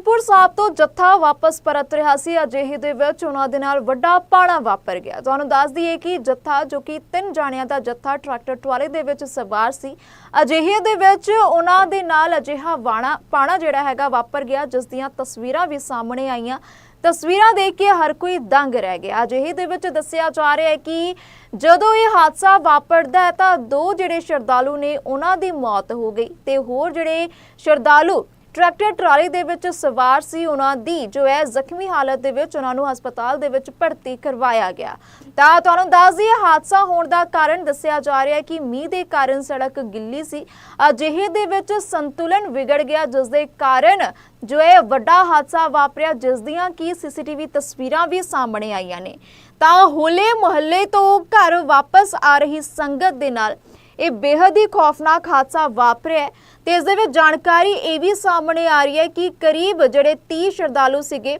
ਸਾਹਿਬ ਤੋਂ ਜੱਥਾ ਵਾਪਸ ਪਰਤ ਰਿਹਾ ਸੀ। ਅਜਿਹੇ ਦੇ ਵਿੱਚ ਉਹਨਾਂ ਦੇ ਨਾਲ ਵੱਡਾ ਪਾਣਾ ਵਾਪਰ ਗਿਆ। ਤੁਹਾਨੂੰ ਦੱਸ ਦਈਏ ਕਿ ਜੱਥਾ, ਜੋ ਕਿ ਤਿੰਨ ਜਾਣਿਆਂ ਦਾ ਜੱਥਾ, ਟਰੈਕਟਰ ਟਰਾਲੇ ਦੇ ਵਿੱਚ ਸਵਾਰ ਸੀ। ਅਜਿਹੇ ਦੇ ਵਿੱਚ ਉਹਨਾਂ ਦੇ ਨਾਲ ਅਜਿਹਾ ਵਾਣਾ, ਪਾਣਾ ਜਿਹੜਾ ਹੈਗਾ ਵਾਪਰ ਗਿਆ, ਜਿਸ ਦੀਆਂ ਤਸਵੀਰਾਂ ਵੀ ਸਾਹਮਣੇ ਆਈਆਂ। ਤਸਵੀਰਾਂ ਦੇਖ ਕੇ ਹਰ ਕੋਈ ਦੰਗ ਰਹਿ ਗਿਆ। ਅਜਿਹੇ ਦੇ ਵਿੱਚ ਦੱਸਿਆ ਜਾ ਰਿਹਾ ਹੈ ਕਿ ਜਦੋਂ ਇਹ ਹਾਦਸਾ ਵਾਪਰਦਾ ਹੈ ਤਾਂ ਦੋ ਜਿਹੜੇ ਸ਼ਰਧਾਲੂ ਨੇ ਉਹਨਾਂ ਦੀ ਮੌਤ ਹੋ ਗਈ ਤੇ ਹੋਰ ਜਿਹੜੇ ਸ਼ਰਧਾਲੂ ਟਰੈਕਟਰ ਟਰਾਲੀ ਦੇ ਵਿੱਚ ਸਵਾਰ ਸੀ ਉਹਨਾਂ ਦੀ, ਜੋ ਹੈ ਜ਼ਖਮੀ ਹਾਲਤ ਦੇ ਵਿੱਚ ਉਹਨਾਂ ਨੂੰ ਹਸਪਤਾਲ ਦੇ ਵਿੱਚ ਭਰਤੀ ਕਰਵਾਇਆ ਗਿਆ। ਤਾਂ ਤੁਹਾਨੂੰ ਦੱਸ ਦਈਏ, ਹਾਦਸਾ ਹੋਣ ਦਾ ਕਾਰਨ ਦੱਸਿਆ ਜਾ ਰਿਹਾ ਹੈ ਕਿ ਮੀਂਹ ਦੇ ਕਾਰਨ ਸੜਕ ਗਿੱਲੀ ਸੀ। ਅਜਿਹੇ ਦੇ ਵਿੱਚ ਸੰਤੁਲਨ ਵਿਗੜ ਗਿਆ, ਜਿਸ ਦੇ ਕਾਰਨ ਜੋ ਹੈ ਵੱਡਾ ਹਾਦਸਾ ਵਾਪਰਿਆ, ਜਿਸ ਦੀਆਂ ਕੀ ਸੀਸੀਟੀਵੀ ਤਸਵੀਰਾਂ ਵੀ ਸਾਹਮਣੇ ਆਈਆਂ ਨੇ। ਤਾਂ ਹੋਲੇ ਮੁਹੱਲੇ ਤੋਂ ਘਰ ਵਾਪਸ ਆ ਰਹੀ ਸੰਗਤ ਦੇ ਨਾਲ ਇਹ ਬੇहद ਹੀ ਖੌਫਨਾਕ ਹਾਦਸਾ ਵਾਪਰਿਆ ਹੈ ਤੇ ਇਸ ਦੇ ਵਿੱਚ ਜਾਣਕਾਰੀ ਇਹ ਵੀ ਸਾਹਮਣੇ ਆ ਰਹੀ ਹੈ ਕਿ ਕਰੀਬ ਜਿਹੜੇ 30 ਸ਼ਰਧਾਲੂ ਸੀਗੇ,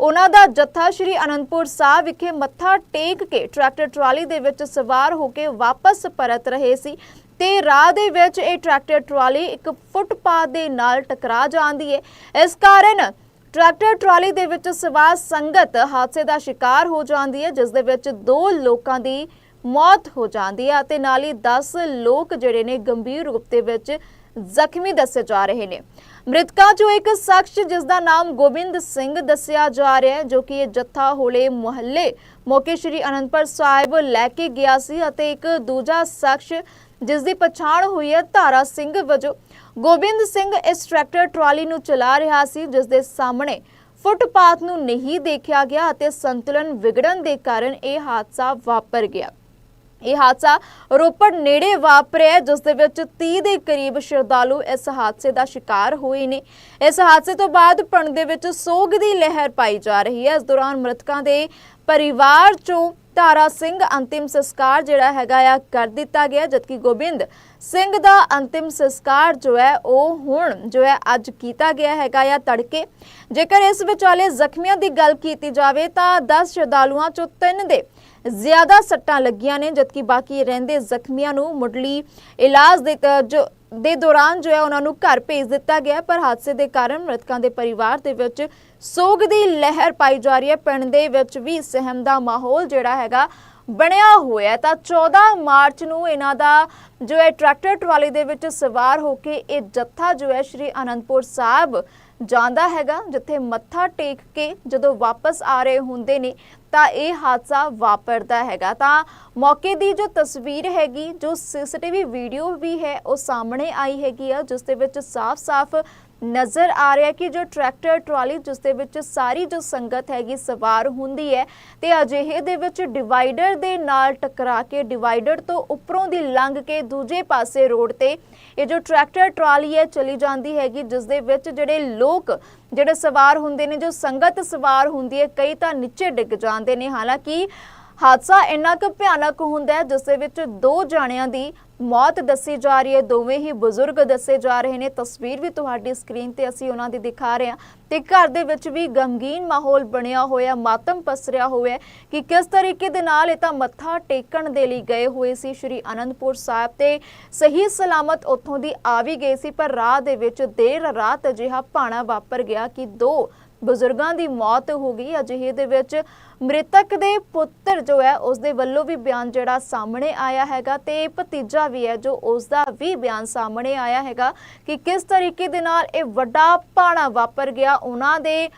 ਉਹਨਾਂ ਦਾ ਜੱਥਾ ਸ਼੍ਰੀ ਅਨੰਦਪੁਰ ਸਾਹਿਬ ਵਿਖੇ ਮੱਥਾ ਟੇਕ ਕੇ ਟਰੈਕਟਰ ਟਰਾਲੀ ਦੇ ਵਿੱਚ ਸਵਾਰ ਹੋ ਕੇ ਵਾਪਸ ਪਰਤ ਰਹੇ ਸੀ ਤੇ ਰਾਹ ਦੇ ਵਿੱਚ ਇਹ ਟਰੈਕਟਰ ਟਰਾਲੀ ਇੱਕ ਫੁੱਟਪਾਥ ਦੇ ਨਾਲ ਟਕਰਾ ਜਾਂਦੀ ਹੈ। ਇਸ ਕਾਰਨ ਟਰੈਕਟਰ ਟਰਾਲੀ ਦੇ ਵਿੱਚ ਸਵਾਰ ਸੰਗਤ ਹਾਦਸੇ ਦਾ ਸ਼ਿਕਾਰ ਹੋ ਜਾਂਦੀ ਹੈ, ਜਿਸ ਦੇ ਵਿੱਚ ਦੋ ਲੋਕਾਂ ਦੀ ਮੌਤ ਹੋ ਜਾਂਦੀ ਹੈ ਅਤੇ ਨਾਲ ਹੀ 10 ਲੋਕ ਜਿਹੜੇ ਨੇ ਗੰਭੀਰ ਰੂਪ ਦੇ ਵਿੱਚ ਜ਼ਖਮੀ ਦੱਸੇ ਜਾ ਰਹੇ ਨੇ। ਮ੍ਰਿਤਕਾਂ ਚੋਂ ਇੱਕ ਸ਼ਖਸ ਜਿਸ ਦਾ ਨਾਮ ਗੋਬਿੰਦ ਸਿੰਘ ਦੱਸਿਆ ਜਾ ਰਿਹਾ ਹੈ, ਜੋ ਕਿ ਇਹ ਜੱਥਾ ਹੋਲੇ ਮੁਹੱਲੇ ਮੌਕੇ ਸ਼੍ਰੀ ਅਨੰਦਪੁਰ ਸਾਹਿਬ ਲੈ ਕੇ ਗਿਆ ਸੀ ਅਤੇ ਇੱਕ ਦੂਜਾ ਸ਼ਖਸ ਜਿਸ ਦੀ ਪਛਾਣ ਹੋਈ ਹੈ ਧਾਰਾ ਸਿੰਘ ਵਜੋਂ। ਗੋਬਿੰਦ ਸਿੰਘ ਇਸ ਟਰੈਕਟਰ ਟਰਾਲੀ ਨੂੰ ਚਲਾ ਰਿਹਾ ਸੀ ਜਿਸ ਦੇ ਸਾਹਮਣੇ ਫੁੱਟਪਾਥ ਨੂੰ ਨਹੀਂ ਦੇਖਿਆ ਗਿਆ ਅਤੇ ਸੰਤੁਲਨ ਵਿਗੜਨ ਦੇ ਕਾਰਨ ਇਹ ਹਾਦਸਾ ਵਾਪਰ ਗਿਆ। ਇਹ ਹਾਦਸਾ ਰੋਪੜ ਨੇੜੇ ਵਾਪਰਿਆ ਜਿਸ ਦੇ ਵਿੱਚ 30 ਦੇ ਕਰੀਬ ਸ਼ਰਧਾਲੂ ਇਸ ਹਾਦਸੇ ਦਾ ਸ਼ਿਕਾਰ ਹੋਏ ਨੇ। ਇਸ ਹਾਦਸੇ ਤੋਂ ਬਾਅਦ ਪਿੰਡ ਦੇ ਵਿੱਚ ਸੋਗ ਦੀ ਲਹਿਰ ਪਾਈ ਜਾ ਰਹੀ ਹੈ। ਇਸ ਦੌਰਾਨ ਮ੍ਰਿਤਕਾਂ ਦੇ ਪਰਿਵਾਰ ਚੋਂ ਤਾਰਾ ਸਿੰਘ ਅੰਤਿਮ ਸੰਸਕਾਰ ਜਿਹੜਾ ਹੈਗਾ ਆ ਕਰ ਦਿੱਤਾ ਗਿਆ, ਜਦਕਿ ਗੋਬਿੰਦ ਸਿੰਘ ਦਾ ਅੰਤਿਮ ਸੰਸਕਾਰ ਜੋ ਹੈ, ਉਹ ਹੁਣ ਜੋ ਹੈ, ਅੱਜ ਕੀਤਾ ਗਿਆ ਹੈਗਾ ਆ ਤੜਕੇ। ਜੇਕਰ ਇਸ ਵਿਚਾਲੇ ਜ਼ਖਮੀਆਂ ਦੀ ਗੱਲ ਕੀਤੀ ਜਾਵੇ ਤਾਂ 10 ਸ਼ਰਧਾਲੂਆਂ ਚੋਂ 3 ਦੇ ਜ਼ਿਆਦਾ ਸੱਟਾਂ ਲੱਗੀਆਂ ਨੇ, ਜਦਕਿ ਬਾਕੀ ਰਹਿੰਦੇ ਜ਼ਖਮੀਆਂ ਨੂੰ ਮੁੱਢਲੀ ਇਲਾਜ ਦੇ ਜੋ, ਦੇ ਦੌਰਾਨ ਜੋ ਹੈ ਉਹਨਾਂ ਨੂੰ ਘਰ ਭੇਜ ਦਿੱਤਾ ਗਿਆ ਪਰ ਹਾਦਸੇ ਦੇ ਕਾਰਨ ਮ੍ਰਿਤਕਾਂ ਦੇ ਪਰਿਵਾਰ ਦੇ ਵਿੱਚ ਸੋਗ ਦੀ ਲਹਿਰ ਪਾਈ ਜਾ ਰਹੀ ਹੈ। ਪਿੰਡ ਦੇ ਵਿੱਚ ਵੀ ਸਹਿਮ ਦਾ ਮਾਹੌਲ ਜਿਹੜਾ ਹੈਗਾ ਬਣਿਆ ਹੋਇਆ ਤਾਂ 14 ਮਾਰਚ ਨੂੰ ਇਹਨਾਂ ਦਾ ਜੋ ਹੈ ਟਰੈਕਟਰ ਟਰਾਲੀ ਦੇ ਵਿੱਚ ਸਵਾਰ ਹੋ ਕੇ ਇਹ ਜੱਥਾ ਜੋ ਹੈ ਸ਼੍ਰੀ ਅਨੰਦਪੁਰ ਸਾਹਿਬ ਜਾਂਦਾ ਹੈਗਾ, ਜਿੱਥੇ ਮੱਥਾ ਟੇਕ ਕੇ ਜਦੋਂ ਵਾਪਸ ਆ ਰਹੇ ਹੁੰਦੇ ਨੇ, ਤਾਂ ਇਹ ਹਾਦਸਾ ਵਾਪਰਦਾ ਹੈਗਾ। ਤਾਂ ਮੌਕੇ ਦੀ ਜੋ ਤਸਵੀਰ ਹੈਗੀ, ਜੋ ਸੀਸੀਟੀਵੀ ਵੀਡੀਓ ਵੀ ਹੈ, ਉਹ ਸਾਹਮਣੇ ਆਈ ਹੈਗੀ ਆ, ਜਿਸ ਦੇ ਵਿੱਚ ਸਾਫ਼-ਸਾਫ਼ ਨਜ਼ਰ ਆ ਰਿਹਾ ਕਿ ਜੋ ਟਰੈਕਟਰ, ਟਰਾਲੀ ਜਿਸ ਦੇ ਵਿੱਚ ਸਾਰੀ ਜੋ ਸੰਗਤ ਹੈਗੀ, ਸਵਾਰ ਹੁੰਦੀ ਹੈ ਤੇ ਅਜਿਹੇ ਦੇ ਵਿੱਚ ਡਿਵਾਈਡਰ ਦੇ ਨਾਲ ਟਕਰਾ ਕੇ ਡਿਵਾਈਡਰ ਤੋਂ ਉੱਪਰੋਂ ਦੀ ਲੰਘ ਕੇ ਦੂਜੇ ਪਾਸੇ ਰੋਡ ਤੇ ਇਹ ਜੋ ਟਰੈਕਟਰ, ਟਰਾਲੀ ਹੈ, ਚਲੀ ਜਾਂਦੀ ਹੈਗੀ, ਜਿਸ ਦੇ ਵਿੱਚ ਜਿਹੜੇ ਲੋਕ, ਜਿਹੜੇ ਸਵਾਰ ਹੁੰਦੇ ਨੇ, ਜੋ ਸੰਗਤ ਸਵਾਰ ਹੁੰਦੀ ਹੈ, ਕਈ ਤਾਂ ਨੀਚੇ ਡਿੱਗ ਜਾਂਦੇ ਨੇ। ਹਾਲਾਂਕਿ ਹਾਦਸਾ ਇੰਨਾ ਕੁ ਭਿਆਨਕ ਹੁੰਦਾ ਹੈ, ਜਿਸ ਦੇ ਵਿੱਚ ਦੋ ਜਾਣਿਆਂ ਦੀ ਮੌਤ ਦੱਸੀ ਜਾ ਰਹੀ ਹੈ, ਦੋਵੇਂ ਹੀ ਬਜ਼ੁਰਗ ਦੱਸੇ ਜਾ ਰਹੇ ਨੇ। ਤਸਵੀਰ ਵੀ ਤੁਹਾਡੀ ਸਕਰੀਨ ਤੇ ਅਸੀਂ ਉਹਨਾਂ ਦੀ ਦਿਖਾ ਰਹੇ ਹਾਂ। ਤੇ ਘਰ ਦੇ ਵਿੱਚ ਵੀ ਗਮਗੀਨ ਮਾਹੌਲ ਬਣਿਆ ਹੋਇਆ ਮਾਤਮ ਪਸਰਿਆ ਹੋਇਆ ਕਿ ਕਿਸ ਤਰੀਕੇ ਦੇ ਨਾਲ ਇਹ ਤਾਂ ਮੱਥਾ ਟੇਕਣ ਦੇ ਲਈ ਗਏ ਹੋਏ ਸੀ। ਸ਼੍ਰੀ ਅਨੰਦਪੁਰ ਸਾਹਿਬ ਤੇ ਸਹੀ ਸਲਾਮਤ ਉੱਥੋਂ ਦੀ ਆ ਵੀ ਗਏ ਸੀ, ਪਰ ਰਾਹ ਦੇ ਵਿੱਚ ਦੇਰ ਰਾਤ ਅਜਿਹਾ ਭਾਣਾ ਵਾਪਰ ਗਿਆ ਕਿ ਦੋ ਬਜ਼ੁਰਗਾਂ ਦੀ ਮੌਤ ਹੋ ਗਈ। ਅਜਿਹੇ ਦੇ ਵਿੱਚ ਮ੍ਰਿਤਕ ਦੇ ਪੁੱਤਰ ਜੋ ਹੈ ਉਸ ਦੇ ਵੱਲੋਂ ਵੀ ਬਿਆਨ ਜਿਹੜਾ ਸਾਹਮਣੇ ਆਇਆ ਹੈਗਾ ਤੇ ਭਤੀਜਾ ਵੀ ਹੈ ਜੋ ਉਸ ਦਾ ਵੀ ਬਿਆਨ ਸਾਹਮਣੇ ਆਇਆ ਹੈਗਾ ਕਿ ਕਿਸ ਤਰੀਕੇ ਦੇ ਨਾਲ ਇਹ ਵੱਡਾ ਪਾਣਾ ਵਾਪਰ ਗਿਆ। ਉਹਨਾਂ ਦੇ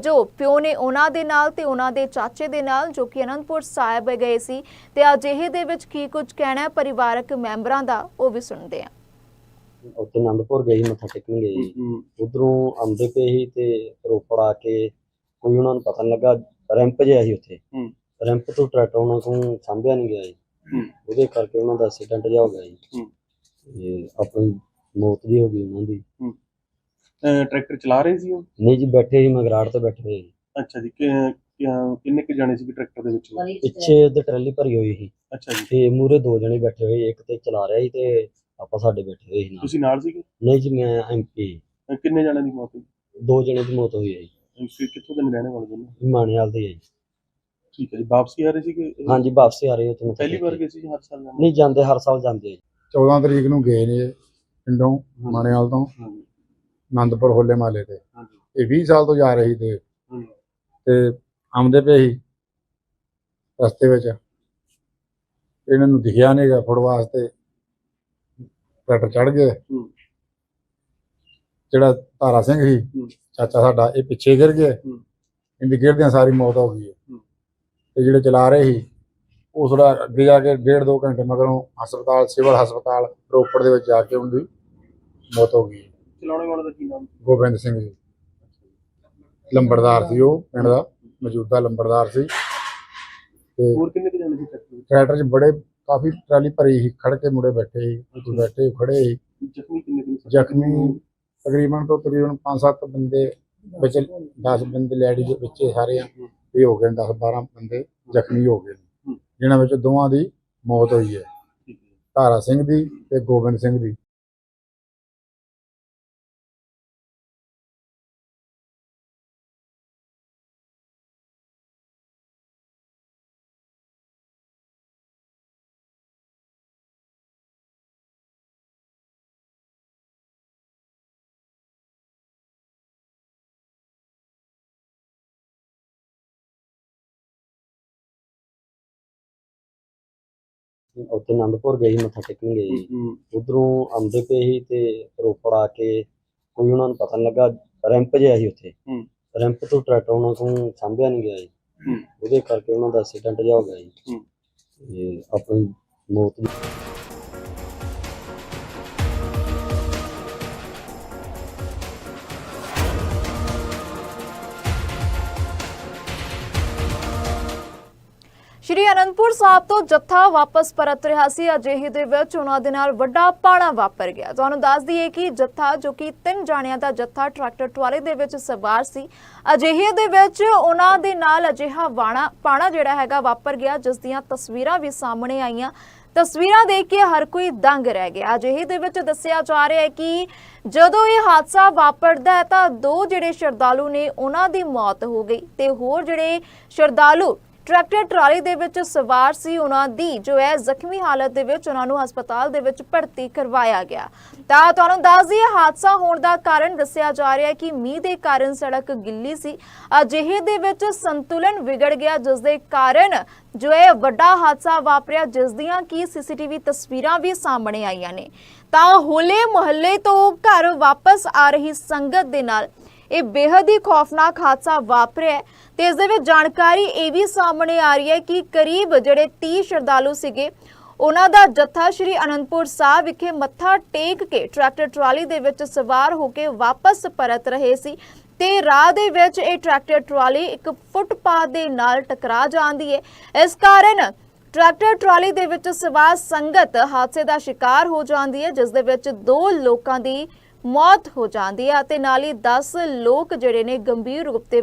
ਜੋ ਪਿਓ ਨੇ ਉਹਨਾਂ ਦੇ ਨਾਲ ਤੇ ਉਹਨਾਂ ਦੇ ਚਾਚੇ ਦੇ ਨਾਲ ਜੋ ਕਿ ਅਨੰਦਪੁਰ ਸਾਹਿਬ ਗਏ ਸੀ। ਤੇ ਅਜਿਹੇ ਦੇ ਵਿੱਚ ਕੀ ਕੁਝ ਕਹਿਣਾ ਹੈ? ਪਰਿਵਾਰਕ ਮੈਂਬਰਾਂ ਦਾ ਉਹ ਵੀ ਸੁਣਦੇ ਹਾਂ। ਉੱਥੇ ਆਨੰਦਪੁਰ ਗਏ ਸੀ ਮੱਥਾ ਟੇਕਣ ਗਏ ਸੀ। ਉਧਰੋਂ ਆਉਂਦੇ ਪਏ ਸੀ ਤੇ ਰੋਪੜ ਆ ਕੇ ਕੋਈ ਉਹਨਾਂ ਨੂੰ ਪਤਾ ਨਹੀਂ ਲੱਗਾ ਰੈਂਪ ਜਿਹਾ ਸੀ ਉੱਥੇ। ਰੈਂਪ ਤੋਂ ਟਰੈਕਟਰ ਉਹਨਾਂ ਤੋਂ ਸਾਂਭਿਆ ਨਹੀਂ ਗਿਆ ਜੀ। ਉਹਦੇ ਕਰਕੇ ਉਹਨਾਂ ਦਾ ਐਕਸੀਡੈਂਟ ਜਿਹਾ ਹੋ ਗਿਆ ਜੀ ਹੂੰ। ਤੇ ਆਪਣੀ ਮੌਤ ਜੀ ਹੋ ਗਈ ਉਹਨਾਂ ਦੀ। ਟਰੈਕਟਰ ਚਲਾ ਰਹੇ ਸੀ ਉਹ? ਨਹੀਂ ਜੀ ਬੈਠੇ ਸੀ ਮਗਰਾੜ ਤੇ ਬੈਠੇ ਹੋਏ ਸੀ। ਅੱਛਾ ਜੀ ਕਿੰਨੇ ਕੁ ਜਾਣੇ ਸੀ ਟਰੈਕਟਰ ਦੇ ਵਿੱਚ? ਪਿੱਛੇ ਉਹਦੇ ਟਰਾਲੀ ਭਰੀ ਹੋਈ ਸੀ। ਅੱਛਾ ਜੀ। ਤੇ ਮੂਰੇ ਦੋ ਜਣੇ ਬੈਠੇ ਹੋਏ ਇੱਕ ਤੇ ਚਲਾ ਰਿਹਾ ਸੀ ਤੇ ਆਪਾਂ ਸਾਡੇ ਬੈਠੇ ਹੋਏ ਸੀ ਨਾਲ। ਤੁਸੀਂ ਨਾਲ ਸੀਗੇ? ਨਹੀਂ ਜੀ ਮੈਂ ਐਮਪੀ ਅਹ ਕਿੰਨੇ ਜਾਣਿਆਂ ਦੀ ਮੌਤ ਹੋਈ? ਦੋ ਜਣੇ ਦੀ ਮੌਤ ਹੋਈ ਹੈ ਜੀ। ਕਿੱਥੋਂ ਦੇ ਨੇ ਰਹਿਣੇ ਵਾਲੇ ਦੋਨੋਂ? ਮਾਣੇਵਾਲ ਦੇ ਹੈ ਜੀ। ਠੀਕ ਹੈ ਜੀ। ਵਾਪਸੀ ਆ ਰਹੇ ਸੀਗੇ? ਹਾਂਜੀ ਵਾਪਸ ਆ ਰਹੇ ਹੋ ਤੁਹਾਨੂੰ ਪਹਿਲੀ ਵਾਰ ਗਏ ਸੀ ਜੀ ਹਰ ਸਾਲ ਜਾਂਦੇ? ਨਹੀਂ ਜਾਂਦੇ ਹਰ ਸਾਲ ਜਾਂਦੇ ਆ ਜੀ। 14 ਤਰੀਕ ਨੂੰ ਗਏ ਨੇ ਪਿੰਡੋਂ ਮਾਣੇਵਾਲ ਤੋਂ। ਹਾਂਜੀ। ਆਨੰਦਪੁਰ ਹੋਲੇ ਮਾਲੇ ਤੇ। ਹਾਂਜੀ। ਇਹ 20 ਸਾਲ ਤੋਂ ਜਾ ਰਹੀ ਤੇ। ਤੇ ਆਉਂਦੇ ਪਏ ਸੀ ਰਸਤੇ ਵਿੱਚ। ਇਹਨਾਂ ਨੂੰ ਦਿਖਿਆ ਨਹੀਂਗਾ ਫੜ ਵਾਸਤੇ ਟਰੈਕਟਰ ਚੜ ਗਏ। ਜਿਹੜਾ ਤਾਰਾ ਸਿੰਘ ਸੀ। ਚਾਚਾ ਸਾਡਾ ਇਹ ਪਿੱਛੇ ਗਿਰ ਹੂੰ। ਇਹਦੀ ਗਿਰਦਿਆਂ ਸਾਰੀ ਮੌਤ ਹੋ ਗਈ। ਤੇ ਜਿਹੜੇ ਚਲਾ ਰਹੇ ਸੀ ਉਹ ਥੋੜਾ ਅੱਗੇ ਜਾ ਕੇ ਡੇਢ ਦੋ ਘੰਟੇ ਮਗਰੋਂ ਹਸਪਤਾਲ ਸਿਵਲ ਹਸਪਤਾਲ ਰੋਪੜ ਦੇ ਵਿੱਚ ਜਾ ਕੇ ਉਹਦੀ ਮੌਤ ਹੋ ਗਈ। ਚਲਾਉਣੇ ਵਾਲੇ ਦਾ ਕੀ ਨਾਮ? ਗੋਬਿੰਦ ਸਿੰਘ ਜੀ। ਲੰਬੜਦਾਰ ਸੀ ਉਹ ਪਿੰਡ ਦਾ। ਮੌਜੂਦਾ ਲੰਬੜਦਾਰ ਸੀ। ਤੇ ਹੋਰ ਕਿੰਨੇ ਕੁ ਜਾਣੇ ਸੀ ਟਰੈਕਟਰ 'ਚ ਬੜੇ ਕਾਫੀ ਟਰਾਲੀ ਭਰੀ ਸੀ ਖੜ ਕੇ ਮੁੰਡੇ ਬੈਠੇ ਸੀ ਉੱਥੇ ਬੈਠੇ ਖੜੇ ਸੀ। ਜ਼ਖਮੀ ਕਿੰਨੇ? ਜ਼ਖਮੀ ਤਕਰੀਬਨ ਤੋਂ ਤਕਰੀਬਨ 5-7 ਬੰਦੇ ਵਿੱਚ 10 ਬੰਦੇ ਲੈਡੀ ਦੇ ਵਿੱਚ ਸਾਰੇ ਆ ਇਹ ਹੋ ਗਏ 10-12 ਬੰਦੇ ਜ਼ਖਮੀ ਹੋ ਗਏ ਨੇ। ਜਿਨ੍ਹਾਂ ਵਿੱਚ ਦੋਵਾਂ ਦੀ ਮੌਤ ਹੋਈ ਹੈ। ਠੀਕ ਹੈ। ਧਾਰਾ ਸਿੰਘ ਦੀ ਤੇ ਗੋਬਿੰਦ ਸਿੰਘ ਦੀ। ਉੱਥੇ ਆਨੰਦਪੁਰ ਗਏ ਸੀ ਮੱਥਾ ਟੇਕਣ ਗਏ ਉਧਰੋਂ ਆਉਂਦੇ ਪਏ ਸੀ ਤੇ ਰੋਪੜ ਆ ਕੇ ਕੋਈ ਉਹਨਾਂ ਨੂੰ ਪਤਾ ਨਹੀਂ ਲੱਗਾ ਰੈਂਪ ਜਿਹਾ ਸੀ ਉੱਥੇ। ਰੈਂਪ ਤੋਂ ਟਰੈਕਟਰ ਉਹਨਾਂ ਕੋਲ ਸਾਂਭਿਆ ਨਹੀਂ ਗਿਆ ਜੀ। ਉਹਦੇ ਕਰਕੇ ਉਹਨਾਂ ਦਾ ਐਕਸੀਡੈਂਟ ਜਿਹਾ ਹੋ ਗਿਆ ਜੀ ਹੂੰ। ਤੇ ਆਪਣੀ ਮੌਤ ਵੀ ਸ਼੍ਰੀ ਅਨੰਦਪੁਰ ਸਾਹਿਬ ਤੋਂ ਜੱਥਾ ਵਾਪਸ ਪਰਤ ਰਿਹਾ ਸੀ। ਅਜਿਹੇ ਦੇ ਵਿੱਚ ਉਹਨਾਂ ਦੇ ਨਾਲ ਵੱਡਾ ਪਾਣਾ ਵਾਪਰ ਗਿਆ। ਤੁਹਾਨੂੰ ਦੱਸ ਦਈਏ ਕਿ ਜੱਥਾ, ਜੋ ਕਿ ਤਿੰਨ ਜਾਣਿਆਂ ਦਾ ਜੱਥਾ, ਟਰੈਕਟਰ ਟਰਾਲੇ ਦੇ ਵਿੱਚ ਸਵਾਰ ਸੀ। ਅਜਿਹੇ ਦੇ ਵਿੱਚ ਉਹਨਾਂ ਦੇ ਨਾਲ ਅਜਿਹਾ ਵਾਣਾ, ਪਾਣਾ ਜਿਹੜਾ ਹੈਗਾ ਵਾਪਰ ਗਿਆ, ਜਿਸ ਦੀਆਂ ਤਸਵੀਰਾਂ ਵੀ ਸਾਹਮਣੇ ਆਈਆਂ। ਤਸਵੀਰਾਂ ਦੇਖ ਕੇ ਹਰ ਕੋਈ ਦੰਗ ਰਹਿ ਗਿਆ। ਅਜਿਹੇ ਦੇ ਵਿੱਚ ਦੱਸਿਆ ਜਾ ਰਿਹਾ ਹੈ ਕਿ ਜਦੋਂ ਇਹ ਹਾਦਸਾ ਵਾਪਰਦਾ ਹੈ ਤਾਂ ਦੋ ਜਿਹੜੇ ਸ਼ਰਧਾਲੂ ਨੇ ਉਹਨਾਂ ਦੀ ਮੌਤ ਹੋ ਗਈ ਤੇ ਹੋਰ ਜਿਹੜੇ ਸ਼ਰਧਾਲੂ ਟਰੈਕਟਰ ਟਰਾਲੀ ਦੇ ਵਿੱਚ ਸਵਾਰ ਸੀ ਉਹਨਾਂ ਦੀ, ਜੋ ਹੈ ਜ਼ਖਮੀ ਹਾਲਤ ਦੇ ਵਿੱਚ ਉਹਨਾਂ ਨੂੰ ਹਸਪਤਾਲ ਦੇ ਵਿੱਚ ਭਰਤੀ ਕਰਵਾਇਆ ਗਿਆ। ਤਾਂ ਤੁਹਾਨੂੰ ਦੱਸ ਦਈਏ, ਹਾਦਸਾ ਹੋਣ ਦਾ ਕਾਰਨ ਦੱਸਿਆ ਜਾ ਰਿਹਾ ਹੈ ਕਿ ਮੀਂਹ ਦੇ ਕਾਰਨ ਸੜਕ ਗਿੱਲੀ ਸੀ। ਅਜਿਹੇ ਦੇ ਵਿੱਚ ਸੰਤੁਲਨ ਵਿਗੜ ਗਿਆ, ਜਿਸ ਦੇ ਕਾਰਨ ਜੋ ਹੈ ਵੱਡਾ ਹਾਦਸਾ ਵਾਪਰਿਆ, ਜਿਸ ਦੀਆਂ ਕੀ ਸੀਸੀਟੀਵੀ ਤਸਵੀਰਾਂ ਵੀ ਸਾਹਮਣੇ ਆਈਆਂ ਨੇ। ਤਾਂ ਹੋਲੇ ਮੁਹੱਲੇ ਤੋਂ ਘਰ ਵਾਪਸ ਆ ਰਹੀ ਸੰਗਤ ਦੇ ਨਾਲ ਇਹ ਬੇहद ਹੀ ਖੌਫਨਾਕ ਹਾਦਸਾ ਵਾਪਰਿਆ ਤੇ ਇਸ ਦੇ ਵਿੱਚ ਜਾਣਕਾਰੀ ਇਹ ਵੀ ਸਾਹਮਣੇ ਆ ਰਹੀ ਹੈ ਕਿ ਕਰੀਬ ਜਿਹੜੇ 30 ਸ਼ਰਧਾਲੂ ਸੀਗੇ, ਉਹਨਾਂ ਦਾ ਜੱਥਾ ਸ਼੍ਰੀ ਅਨੰਦਪੁਰ ਸਾਹਿਬ ਵਿਖੇ ਮੱਥਾ ਟੇਕ ਕੇ ਟਰੈਕਟਰ ਟਰਾਲੀ ਦੇ ਵਿੱਚ ਸਵਾਰ ਹੋ ਕੇ ਵਾਪਸ ਪਰਤ ਰਹੇ ਸੀ ਤੇ ਰਾਹ ਦੇ ਵਿੱਚ ਇਹ ਟਰੈਕਟਰ ਟਰਾਲੀ ਇੱਕ ਫੁੱਟਪਾਥ ਦੇ ਨਾਲ ਟਕਰਾ ਜਾਂਦੀ ਹੈ। ਇਸ ਕਾਰਨ ਟਰੈਕਟਰ ਟਰਾਲੀ ਦੇ ਵਿੱਚ ਸਵਾਰ ਸੰਗਤ ਹਾਦਸੇ ਦਾ ਸ਼ਿਕਾਰ ਹੋ ਜਾਂਦੀ ਹੈ, ਜਿਸ ਦੇ ਵਿੱਚ ਦੋ ਲੋਕਾਂ ਦੀ ਮੌਤ ਹੋ ਜਾਂਦੀ ਹੈ ਅਤੇ ਨਾਲ ਹੀ 10 ਲੋਕ ਜਿਹੜੇ ਨੇ ਗੰਭੀਰ ਰੂਪ ਦੇ